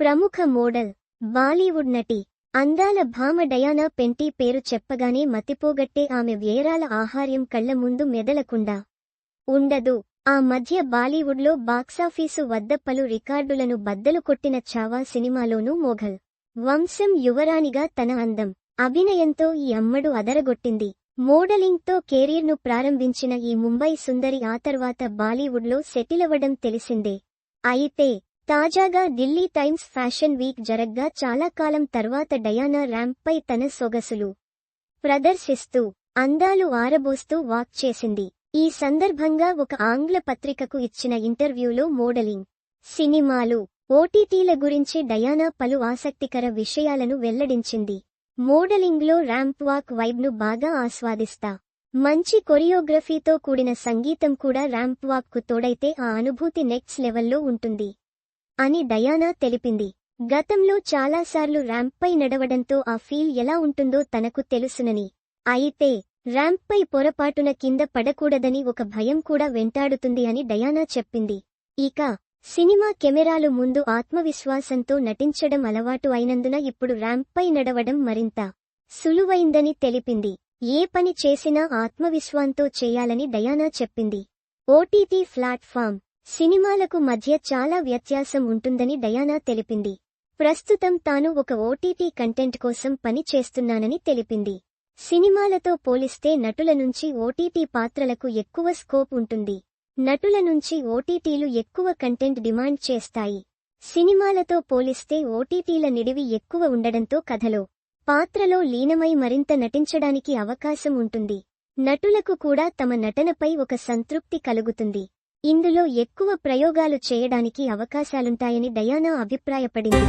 ప్రముఖ మోడల్ బాలీవుడ్ నటి అందాల భామ డయానా పెంటీ పేరు చెప్పగానే మతిపోగట్టే ఆమె వేరాల ఆహార్యం కళ్ళ ముందు మెదలకుండా ఉండదు. ఆ మధ్య బాలీవుడ్లో బాక్సాఫీసు వద్ద పలు రికార్డులను బద్దలు కొట్టిన చావా సినిమాలోనూ మోఘల్ వంశం యువరాణిగా తన అందం అభినయంతో ఈ అమ్మడు అదరగొట్టింది. మోడలింగ్తో కెరీర్ను ప్రారంభించిన ఈ ముంబై సుందరి ఆ తర్వాత బాలీవుడ్లో సెటిలవ్వడం తెలిసిందే. అయితే తాజాగా ఢిల్లీ టైమ్స్ ఫ్యాషన్ వీక్ జరగ్గా చాలా కాలం తర్వాత డయానా ర్యాంప్పై తన సొగసులు ప్రదర్శిస్తూ అందాలు ఆరబోస్తూ వాక్ చేసింది. ఈ సందర్భంగా ఒక ఆంగ్ల పత్రికకు ఇచ్చిన ఇంటర్వ్యూలో మోడలింగ్ సినిమాలు ఓటీటీల గురించి డయానా పలు ఆసక్తికర విషయాలను వెల్లడించింది. మోడలింగ్లో ర్యాంప్ వాక్ వైబ్ను బాగా ఆస్వాదిస్తా మంచి కొరియోగ్రఫీతో కూడిన సంగీతం కూడా ర్యాంప్ వాక్కు తోడైతే ఆ అనుభూతి నెక్స్ట్ లెవెల్లో ఉంటుంది. అని డయానా తెలిపింది. గతంలో చాలాసార్లు ర్యాంప్పై నడవడంతో ఆ ఫీల్ ఎలా ఉంటుందో తనకు తెలుసునని. అయితే ర్యాంప్పై పొరపాటున కింద పడకూడదని ఒక భయం కూడా వెంటాడుతుంది అని డయానా చెప్పింది. ఇక సినిమా కెమెరాలు ముందు ఆత్మవిశ్వాసంతో నటించడం అలవాటు అయినందున ఇప్పుడు ర్యాంప్పై నడవడం మరింత సులువైందని తెలిపింది. ఏ పని చేసినా ఆత్మవిశ్వాంతో చేయాలని డయానా చెప్పింది. ఓటీటీ ప్లాట్ఫామ్ సినిమాలకు మధ్య చాలా వ్యత్యాసం ఉంటుందని డయానా తెలిపింది. ప్రస్తుతం తాను ఒక ఓటీటీ కంటెంట్ కోసం పని చేస్తున్నానని తెలిపింది. సినిమాలతో పోలిస్తే నటుల నుంచి ఓటీటీ పాత్రలకు ఎక్కువ స్కోప్ ఉంటుంది. నటుల నుంచి ఓటీటీలు ఎక్కువ కంటెంట్ డిమాండ్ చేస్తాయి. సినిమాలతో పోలిస్తే ఓటీటీల నిడివి ఎక్కువ ఉండడంతో కథలో పాత్రలో లీనమై మరింత నటించడానికి అవకాశం ఉంటుంది. నటులకు కూడా తమ నటనపై ఒక సంతృప్తి కలుగుతుంది. ఇందులో ఎక్కువ ప్రయోగాలు చేయడానికి అవకాశాలుంటాయని డయానా అభిప్రాయపడింది.